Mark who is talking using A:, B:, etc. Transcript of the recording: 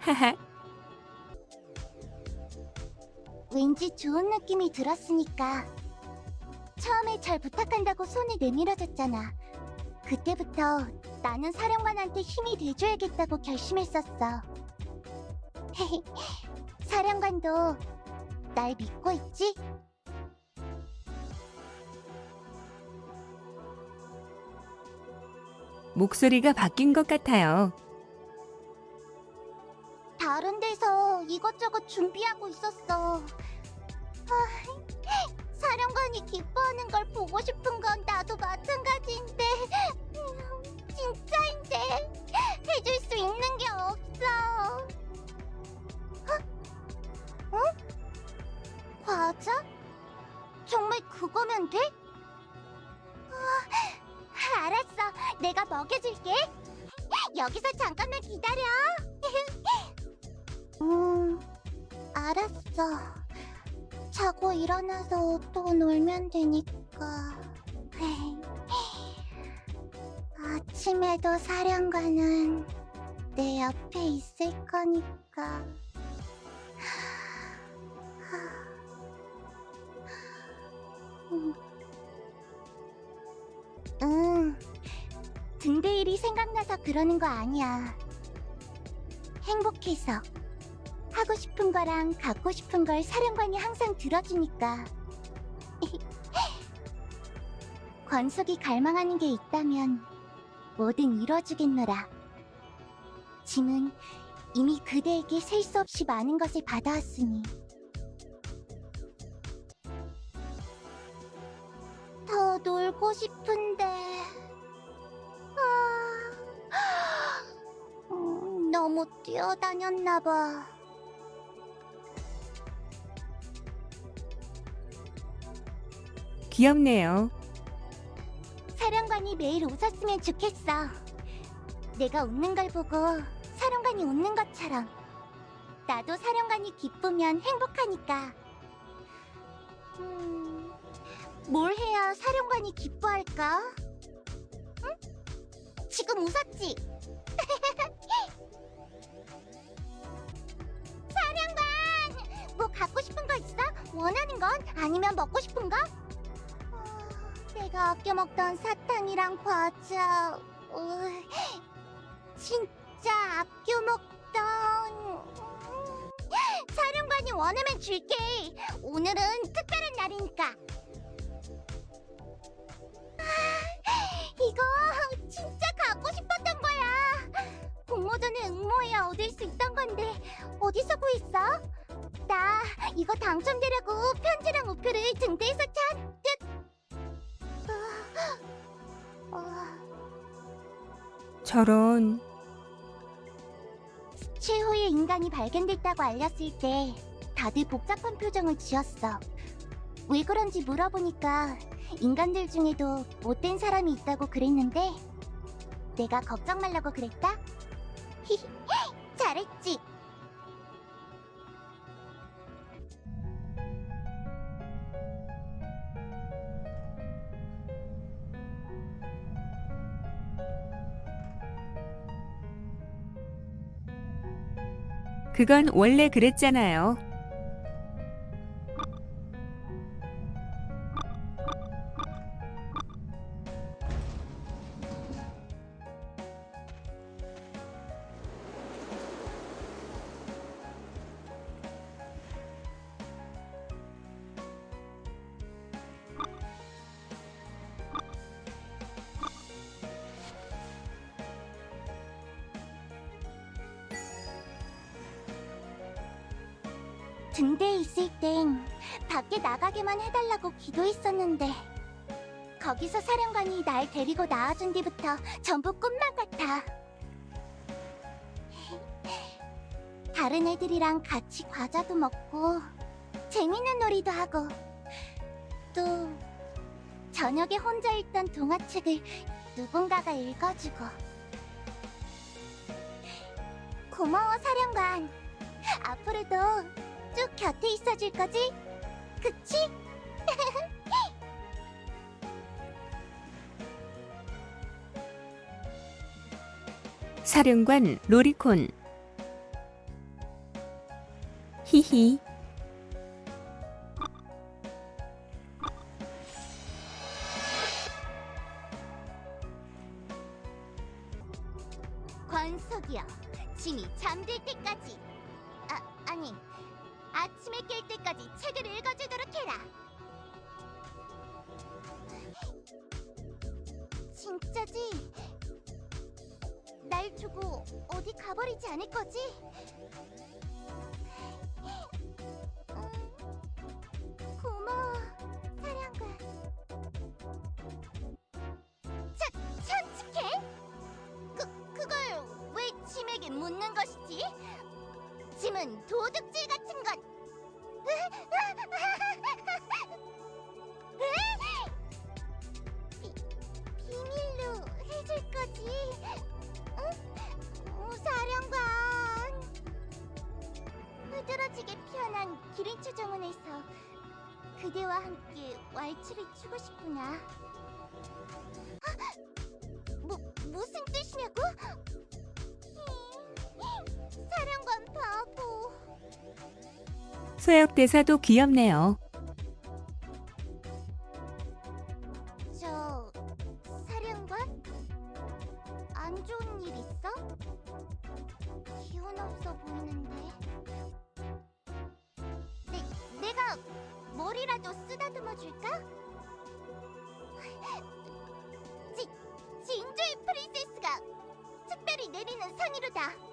A: 하하.
B: 왠지 좋은 느낌이 들었으니까 처음에 잘 부탁한다고 손을 내밀어줬잖아. 그때부터 나는 사령관한테 힘이 돼줘야겠다고 결심했었어. 사령관도 날 믿고 있지?
A: 목소리가 바뀐 것 같아요.
B: 이것저것 준비하고 있었어. 아, 사령관이 기뻐하는 걸 보고 싶은 건 나도 마찬가지인데, 음, 진짜인데 해줄 수 있는 게 없어. 어? 어? 과자? 정말 그거면 돼? 아, 알았어, 내가 먹여줄게. 여기서 잠깐만 기다려. 음, 알았어. 자고 일어나서 또 놀면 되니까. 아침에도 사령관은 내 옆에 있을 거니까. 음. 응, 등대 일이 생각나서 그러는 거 아니야. 행복해서. 하고 싶은 거랑 갖고 싶은 걸 사령관이 항상 들어주니까. 권속이 갈망하는 게 있다면 뭐든 이뤄주겠노라. 짐은 이미 그대에게 셀 수 없이 많은 것을 받아왔으니. 더 놀고 싶은데. 아, 음, 너무 뛰어다녔나봐.
A: 귀엽네요.
B: 사령관이 매일 웃었으면 좋겠어. 내가 웃는 걸 보고 사령관이 웃는 것처럼. 나도 사령관이 기쁘면 행복하니까. 음, 뭘 해야 사령관이 기뻐할까? 응? 지금 웃었지? 사령관! 뭐 갖고 싶은 거 있어? 원하는 건? 아니면 먹고 싶은 거? 아, 아껴 먹던 사탕이랑 과자, 어, 진짜 아껴 먹던. 음, 사령관이 원하면 줄게. 오늘은 특별한 날이니까. 아, 이거 진짜 갖고 싶었던 거야. 공모전에 응모해야 얻을 수 있던 건데 어디서 구했어? 나 이거 당첨되려고 편지랑 우표를 등대에서 찾.
A: 저런.
B: 최후의 인간이 발견됐다고 알렸을 때 다들 복잡한 표정을 지었어. 왜 그런지 물어보니까 인간들 중에도 못된 사람이 있다고 그랬는데 내가 걱정 말라고 그랬다?
A: 그건 원래 그랬잖아요.
B: 등대에 있을 땐 밖에 나가게만 해달라고 기도했었는데 거기서 사령관이 날 데리고 나와준 뒤부터 전부 꿈만 같아. 다른 애들이랑 같이 과자도 먹고 재밌는 놀이도 하고 또 저녁에 혼자 읽던 동화책을 누군가가 읽어주고 고마워 사령관 앞으로도
A: 사령관 로리콘. 히히.
B: 권석이여, 짐이 잠들 때까지. 아, 아니, 아침에 깰 때까지 책을 읽어주도록 해라. 진짜지? 날 두고 어디 가버리지 않을 거지? 음? 그, 묻는 것이지? 짐은 도둑질 같은 것. 그대와 함께 왈츠를 추고 싶구나. 뭐, 무슨 뜻이냐고? 사령관 바보.
A: 소혁 대사도 귀엽네요.
B: 머리라도 쓰다듬어 줄까? 지, 진주의 프린세스가 특별히 내리는 상의로다.